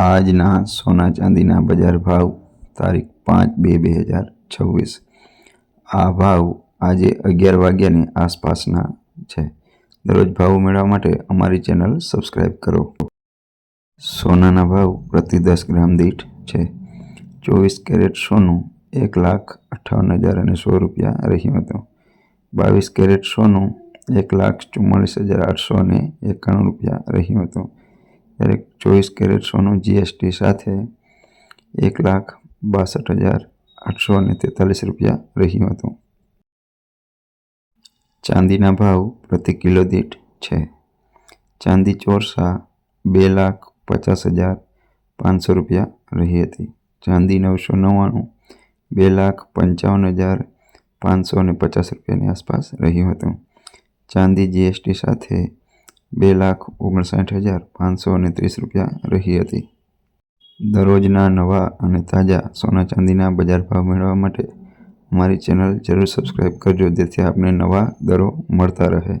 આજના સોના ચાંદીના બજાર ભાવ તારીખ પાંચ બે બે હજાર છવ્વીસ. આ ભાવ આજે અગિયાર વાગ્યાની આસપાસના છે. દરરોજ ભાવ મેળવવા માટે અમારી ચેનલ સબસ્ક્રાઈબ કરો. સોનાના ભાવ પ્રતિ દસ ગ્રામ દીઠ છે. ચોવીસ કેરેટ સોનું એક લાખ અઠ્ઠાવન હજાર અને સો રૂપિયા રહ્યું હતું. બાવીસ કેરેટ સોનું એક લાખ ચુમ્માળીસ હજાર આઠસો અને એકાણું રૂપિયા રહ્યું હતું. જ્યારે ચોવીસ કેરેટ સોનું જીએસટી સાથે એક લાખ બાસઠ હજાર આઠસો અને તેતાલીસ રૂપિયા રહ્યું હતું. ચાંદીના ભાવ પ્રતિ કિલો દીઠ છે. ચાંદી ચોરસા બે લાખ પચાસ હજાર પાંચસો રૂપિયા રહી હતી. ચાંદી નવસો નવ્વાણું બે લાખ પંચાવન હજાર પાંચસો અને પચાસ રૂપિયાની આસપાસ રહ્યું હતું. ચાંદી જીએસટી સાથે બે લાખ ઓગણસાઠ હજાર પાંચસો અને ત્રીસ રૂપિયા રહી હતી. દરરોજના નવા અને તાજા સોના ચાંદીના બજાર ભાવ મેળવવા માટે અમારી ચેનલ જરૂર સબસ્ક્રાઈબ કરજો, જેથી આપને નવા દરો મળતા રહે.